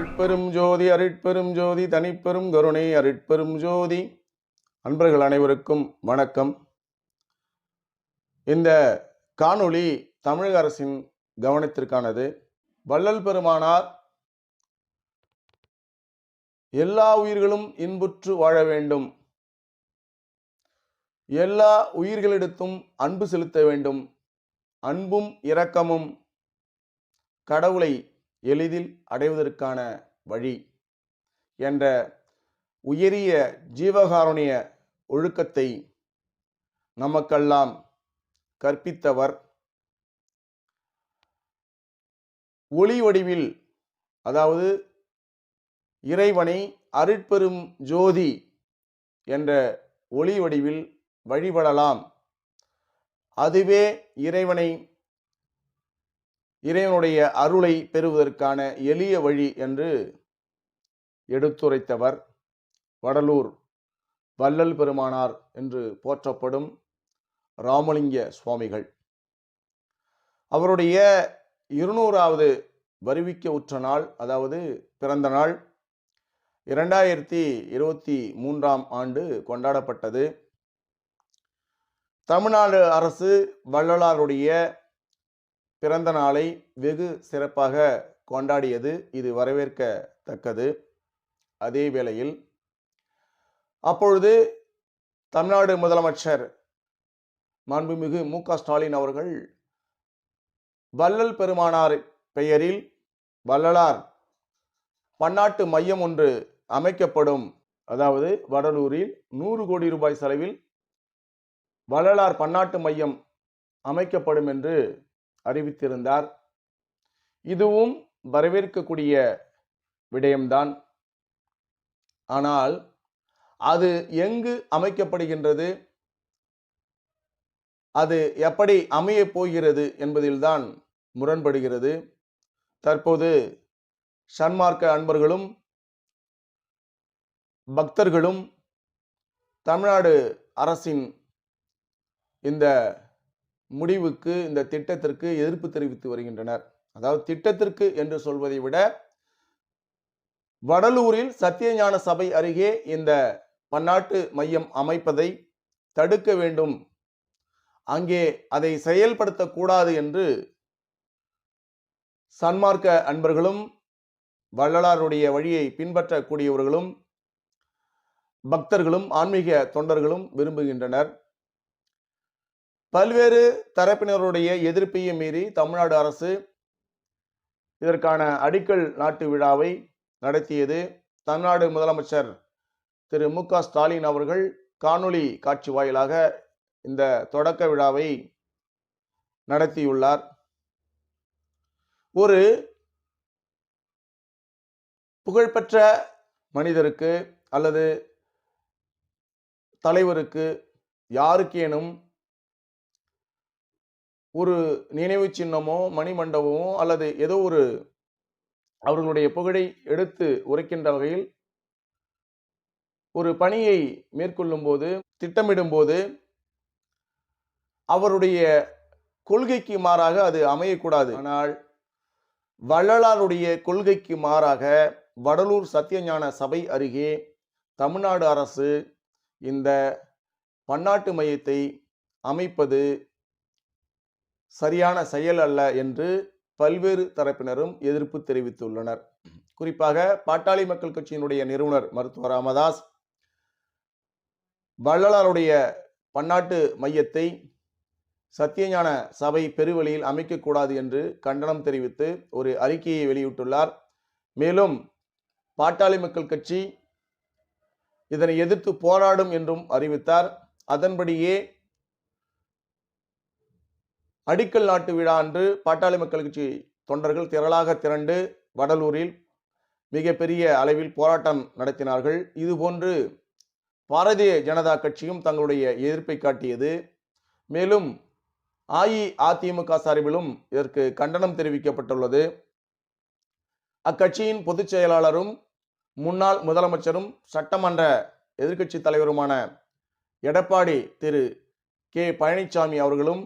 அருட்பெரும் ஜோதி அருட்பெரும் ஜோதி தனிப்பெரும் கருணை அருட்பெரும் ஜோதி. அன்பர்கள் அனைவருக்கும் வணக்கம். இந்த காணொளி தமிழக அரசின் கவனத்திற்கானது. வள்ளல் பெருமானார் எல்லா உயிர்களும் இன்புற்று வாழ வேண்டும். எல்லா உயிர்களிடத்தும் அன்பு செலுத்த வேண்டும். அன்பும் இரக்கமும் கடவுளை எளிதில் அடைவதற்கான வழி என்ற உயரிய ஜீவகாருணிய ஒழுக்கத்தை நமக்கெல்லாம் கற்பித்தவர் ஒளி வடிவில் அதாவது இறைவனை அருட்பெரும் ஜோதி என்ற ஒளி வடிவில் வழிபடலாம். அதுவே இறைவனை இறைவனுடைய அருளை பெறுவதற்கான எளிய வழி என்று எடுத்துரைத்தவர் வடலூர் வள்ளல் பெருமானார் என்று போற்றப்படும் ராமலிங்க சுவாமிகள். அவருடைய இருநூறாவது வருவிக்க உற்ற நாள் அதாவது பிறந்த நாள் இரண்டாயிரத்தி இருபத்தி மூன்றாம் ஆண்டு கொண்டாடப்பட்டது. தமிழ்நாடு அரசு வள்ளலாருடைய பிறந்த நாளை வெகு சிறப்பாக கொண்டாடியது இது வரவேற்கத்தக்கது. அதே வேளையில் அப்பொழுது தமிழ்நாடு முதலமைச்சர் மாண்புமிகு மு க ஸ்டாலின் அவர்கள் வள்ளல் பெருமானார் பெயரில் வள்ளலார் பன்னாட்டு மையம் ஒன்று அமைக்கப்படும் அதாவது வடலூரில் நூறு கோடி ரூபாய் செலவில் வள்ளலார் பன்னாட்டு மையம் அமைக்கப்படும் என்று அறிவித்திருந்தார். இதுவும் வரவேற்கக்கூடிய விடயம்தான். ஆனால் அது எங்கு அமைக்கப்படுகின்றது? அது எப்படி அமைய போகிறது என்பதில்தான் முரண்படுகிறது. தற்போது சன்மார்க்க அன்பர்களும் பக்தர்களும் தமிழ்நாடு அரசின் இந்த முடிவுக்கு இந்த திட்டத்திற்கு எதிர்ப்பு தெரிவித்து வருகின்றனர். அதாவது திட்டத்திற்கு என்று சொல்வதை விட வடலூரில் சத்தியஞான சபை அருகே இந்த பன்னாட்டு மையம் அமைப்பதை தடுக்க வேண்டும். அங்கே அதை செயல்படுத்தக்கூடாது என்று சன்மார்க்க அன்பர்களும் வள்ளலாருடைய வழியை பின்பற்றக்கூடியவர்களும் பக்தர்களும் ஆன்மீக தொண்டர்களும் விரும்புகின்றனர். பல்வேறு தரப்பினருடைய எதிர்ப்பையும் மீறி தமிழ்நாடு அரசு இதற்கான அடிக்கல் நாட்டு விழாவை நடத்தியது. தமிழ்நாடு முதலமைச்சர் திரு. மு. க. ஸ்டாலின் அவர்கள் காணொளி காட்சி வாயிலாக இந்த தொடக்க விழாவை நடத்தியுள்ளார். ஒரு புகழ்பெற்ற மனிதருக்கு அல்லது தலைவருக்கு யாருக்கேனும் ஒரு நினைவு சின்னமோ மணிமண்டபமோ அல்லது ஏதோ ஒரு அவர்களுடைய புகழை எடுத்து உரைக்கின்ற வகையில் ஒரு பணியை மேற்கொள்ளும் போது திட்டமிடும் போது அவருடைய கொள்கைக்கு மாறாக அது அமையக்கூடாது. ஆனால் வள்ளலாருடைய கொள்கைக்கு மாறாக வடலூர் சத்தியஞான சபை அருகே தமிழ்நாடு அரசு இந்த பன்னாட்டு மையத்தை அமைப்பது சரியான செயல் அல்ல என்று பல்வேறு தரப்பினரும் எதிர்ப்பு தெரிவித்துள்ளனர். குறிப்பாக பாட்டாளி மக்கள் கட்சியினுடைய நிறுவனர் மருத்துவர் ராமதாஸ் வள்ளலாருடைய பன்னாட்டு மையத்தை சத்தியஞான சபை பெருவழியில் அமைக்கக்கூடாது என்று கண்டனம் தெரிவித்து ஒரு அறிக்கையை வெளியிட்டுள்ளார். மேலும் பாட்டாளி மக்கள் கட்சி இதனை எதிர்த்து போராடும் என்றும் அறிவித்தார். அதன்படியே அடிக்கல் நாட்டு விழா அன்று பாட்டாளி மக்கள் கட்சி தொண்டர்கள் திரளாக திரண்டு வடலூரில் மிகப்பெரிய அளவில் போராட்டம் நடத்தினார்கள். இதுபோன்று பாரதிய ஜனதா கட்சியும் தங்களுடைய எதிர்ப்பை காட்டியது. மேலும் அஇஅதிமுக சார்பிலும் இதற்கு கண்டனம் தெரிவிக்கப்பட்டுள்ளது. அக்கட்சியின் பொதுச் செயலாளரும் முன்னாள் முதலமைச்சரும் சட்டமன்ற எதிர்க்கட்சி தலைவருமான எடப்பாடி திரு கே பழனிசாமி அவர்களும்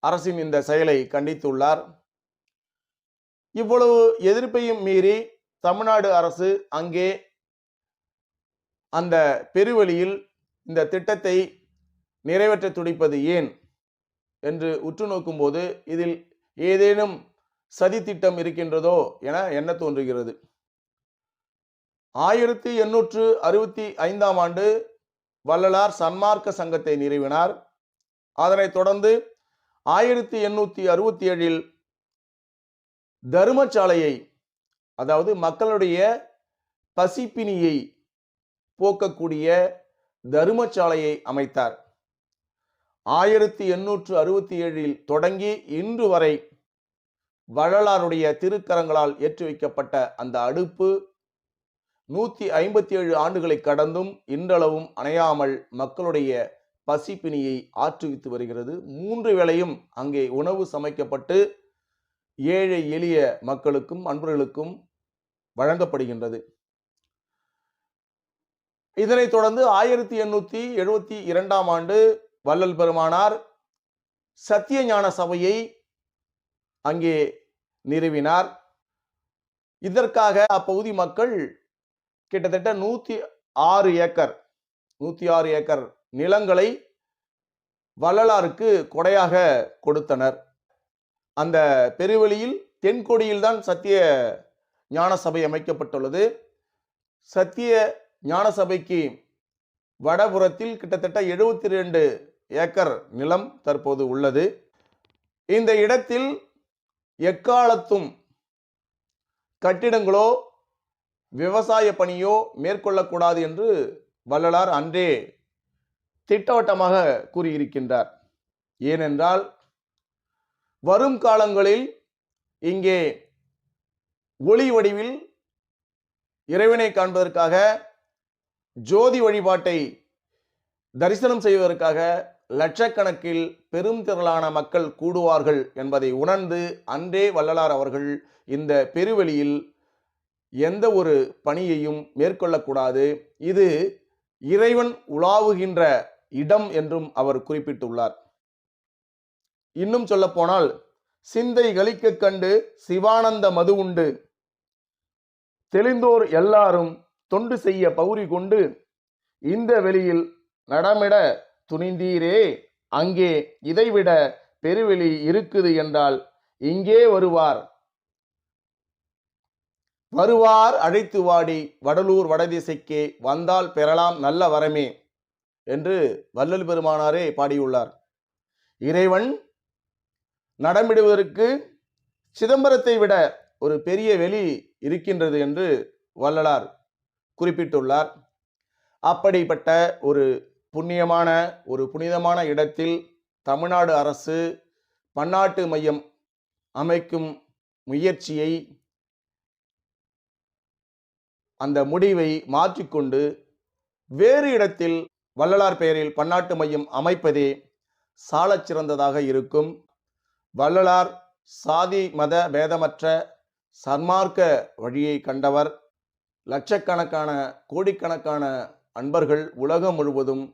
அரசின் இந்த செயலை கண்டித்துள்ளார். இவ்வளவு எதிர்ப்பையும் மீறி தமிழ்நாடு அரசு அங்கே அந்த பெருவழியில் இந்த திட்டத்தை நிறைவேற்ற துடிப்பது ஏன் என்று உற்று நோக்கும்போது இதில் ஏதேனும் சதி திட்டம் இருக்கின்றதோ என எண்ண தோன்றுகிறது. ஆயிரத்தி எண்ணூற்று அறுபத்தி ஐந்தாம் ஆண்டு வள்ளலார் சன்மார்க்க சங்கத்தை நிறுவினார். அதனைத் தொடர்ந்து ஆயிரத்தி எண்ணூற்றி அறுபத்தி ஏழில் தருமசாலையை அதாவது மக்களுடைய பசிப்பினியை போக்கக்கூடிய தருமசாலையை அமைத்தார். ஆயிரத்தி எண்ணூற்று அறுபத்தி ஏழில் தொடங்கி இன்று வரை வள்ளலாருடைய திருக்கரங்களால் ஏற்றி வைக்கப்பட்ட அந்த அடுப்பு நூற்றி ஐம்பத்தி ஏழு ஆண்டுகளை கடந்தும் இன்றளவும் அணையாமல் மக்களுடைய பசிப்பினியை ஆற்றுவித்து வருகிறது. மூன்று வேளையும் அங்கே உணவு சமைக்கப்பட்டு ஏழை எளிய மக்களுக்கும் அன்பர்களுக்கும் வழங்கப்படுகின்றது. இதனைத் தொடர்ந்து ஆயிரத்தி எண்ணூத்தி எழுபத்தி இரண்டாம் ஆண்டு வள்ளல் பெருமானார் சத்தியஞான சபையை அங்கே நிறுவினார். இதற்காக அப்பகுதி மக்கள் கிட்டத்தட்ட நூத்தி ஆறு ஏக்கர் நூத்தி ஆறு ஏக்கர் நிலங்களை வள்ளலாருக்கு கொடையாக கொடுத்தனர். அந்த பெருவெளியில் தென்கொடியில்தான் சத்திய ஞான சபை அமைக்கப்பட்டுள்ளது. சத்திய ஞான சபைக்கு வடபுறத்தில் கிட்டத்தட்ட எழுபத்தி ரெண்டு ஏக்கர் நிலம் தற்போது உள்ளது. இந்த இடத்தில் எக்காலத்தும் கட்டிடங்களோ விவசாய பணியோ மேற்கொள்ளக்கூடாது என்று வள்ளலார் அன்றே திட்டவட்டமாக கூறியிருக்கின்றார். ஏனென்றால் வரும் காலங்களில் இங்கே ஒளி வடிவில் இறைவனை காண்பதற்காக ஜோதி வழிபாட்டை தரிசனம் செய்வதற்காக லட்சக்கணக்கில் பெரும் திரளான மக்கள் கூடுவார்கள் என்பதை உணர்ந்து அன்றே வள்ளலார் அவர்கள் இந்த பெருவெளியில் எந்த ஒரு பணியையும் மேற்கொள்ளக்கூடாது. இது இறைவன் உலாவுகின்ற இடம் என்றும் அவர் குறிப்பிட்டுள்ளார். இன்னும் சொல்ல போனால் சிந்தை கலிக்க கண்டு சிவானந்த மது உண்டு. தெளிந்தோர் எல்லாரும் தொண்டு செய்ய பௌரி கொண்டு இந்த வெளியில் நடமிட துணிந்தீரே அங்கே இதைவிட பெருவெளி இருக்குது என்றால் இங்கே வருவார். வருவார் அழைத்து வாடி வடலூர் வடதிசைக்கே வந்தால் பெறலாம் நல்ல வரமே. என்று வள்ளல் பெருமானாரே பாடியுள்ளார். இறைவன் நடமிடுவதற்கு சிதம்பரத்தை விட ஒரு பெரிய வெளி இருக்கின்றது என்று வள்ளலார் குறிப்பிட்டுள்ளார். அப்படிப்பட்ட ஒரு புண்ணியமான ஒரு புனிதமான இடத்தில் தமிழ்நாடு அரசு பன்னாட்டு மையம் அமைக்கும் முயற்சியை அந்த முடிவை மாற்றிக்கொண்டு வேறு இடத்தில் வள்ளலார் பெயரில் பன்னாட்டு மையம் அமைப்பதே சாலச் சிறந்ததாக இருக்கும். வள்ளலார் சாதி மத பேதமற்ற சன்மார்க்க வழியை கண்டவர். லட்சக்கணக்கான கோடிக்கணக்கான அன்பர்கள் உலகம் முழுவதும்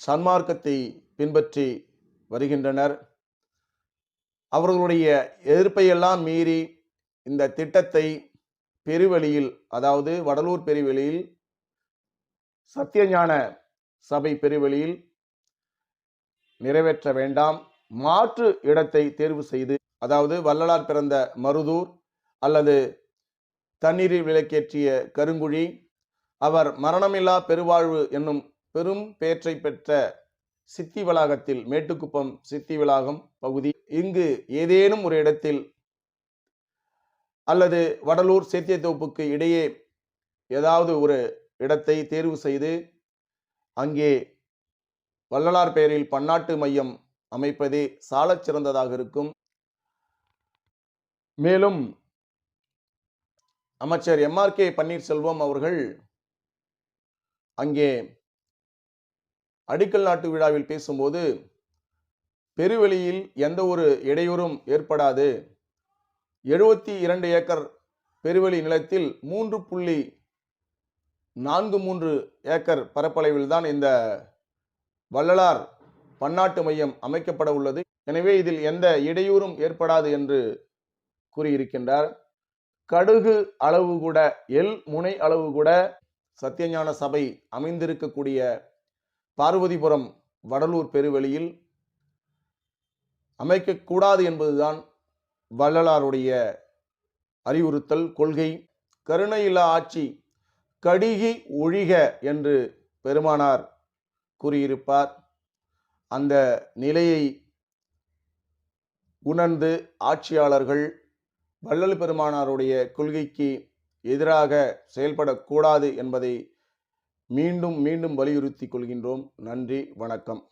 சன்மார்க்கத்தை பின்பற்றி வருகின்றனர். அவர்களுடைய எதிர்ப்பையெல்லாம் மீறி இந்த திட்டத்தை பெருவெளியில் அதாவது வடலூர் பெருவெளியில் சத்தியஞான சபை பெருவெளியில் நிறைவேற்ற வேண்டாம். மாற்று இடத்தை தேர்வு செய்து அதாவது வள்ளலார் பிறந்த மருதூர் அல்லது தண்ணீரில் விளக்கேற்றிய கருங்குழி அவர் மரணமில்லா பெருவாழ்வு என்னும் பெரும் பேற்றை பெற்ற சித்தி வளாகத்தில் மேட்டுக்குப்பம் சித்தி வளாகம் பகுதி இங்கு ஏதேனும் ஒரு இடத்தில் அல்லது வடலூர் சேத்தியத்தோப்புக்கு இடையே ஏதாவது ஒரு இடத்தை தேர்வு செய்து அங்கே வள்ளலார் பெயரில் பன்னாட்டு மையம் அமைப்பதே சாலச் சிறந்ததாக இருக்கும். மேலும் அமைச்சர் எம்ஆர் கே. பன்னீர்செல்வம் அவர்கள் அங்கே அடிக்கல் நாட்டு விழாவில் பேசும்போது பெருவெளியில் எந்த ஒரு இடையூறும் ஏற்படாது. எழுபத்தி இரண்டு ஏக்கர் பெருவெளி நிலத்தில் மூன்று புள்ளி நான்கு மூன்று ஏக்கர் பரப்பளவில் தான் இந்த வள்ளலார் பன்னாட்டு மையம் அமைக்கப்பட உள்ளது. எனவே இதில் எந்த இடையூறும் ஏற்படாது என்று கூறியிருக்கின்றார். கடுகு அளவு கூட எல் முனை அளவு கூட சத்தியஞான சபை அமைந்திருக்கக்கூடிய பார்வதிபுரம் வடலூர் பெருவெளியில் அமைக்கக்கூடாது என்பதுதான் வள்ளலாருடைய அறிவுறுத்தல் கொள்கை. கருணையில்லா ஆட்சி கடிகி ஒழிக என்று பெருமானார் கூறியிருப்பார். அந்த நிலையை உணர்ந்து ஆட்சியாளர்கள் வள்ளல் பெருமானாருடைய கொள்கைக்கு எதிராக செயல்படக்கூடாது என்பதை மீண்டும் மீண்டும் வலியுறுத்திக் கொள்கின்றோம். நன்றி வணக்கம்.